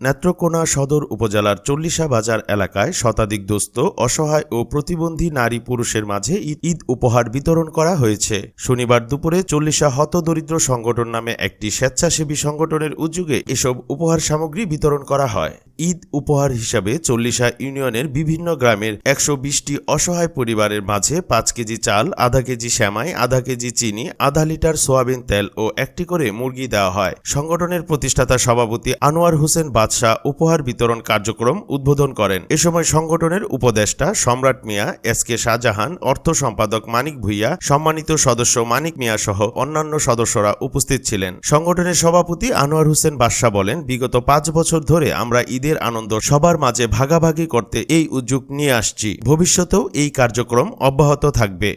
নেত্রকোনা সদর উপজেলার চল্লিশা বাজার এলাকায় শতাধিক দোস্ত, অসহায় ও প্রতিবন্ধী নারী পুরুষের মাঝে ঈদ উপহার বিতরণ করা হয়েছে। শনিবার দুপুরে চল্লিশা হতদরিদ্র সংগঠন নামে একটি স্বেচ্ছাসেবী সংগঠনের উদ্যোগে এসব উপহার সামগ্রী বিতরণ করা হয়। ঈদ উপহার হিসাবে চল্লিশা ইউনিয়নের বিভিন্ন গ্রামের একশো বিশটি অসহায় পরিবারের মাঝে পাঁচ কেজি চাল, আধা কেজি শ্যামাই, আধা কেজি চিনি, আধা লিটার সোয়াবিন তেল ও একটি করে মুরগি দেওয়া হয়। সংগঠনের প্রতিষ্ঠাতা সভাপতি আনোয়ার হোসেন বাদশাহ উপহার বিতরণ কার্যক্রম উদ্বোধন করেন। এ সময় সংগঠনের উপদেষ্টা সম্রাট মিয়া, এস কে শাহজাহান, অর্থ সম্পাদক মানিক ভুইয়া, সম্মানিত সদস্য মানিক মিয়া সহ অন্যান্য সদস্যরা উপস্থিত ছিলেন। সংগঠনের সভাপতি আনোয়ার হোসেন বাদশাহ বলেন, বিগত পাঁচ বছর ধরে আমরা ঈদের আনন্দ সবার মাঝে ভাগাভাগি করতে এই উদ্যোগ নিয়ে আসছি। ভবিষ্যতেও এই কার্যক্রম অব্যাহত থাকবে।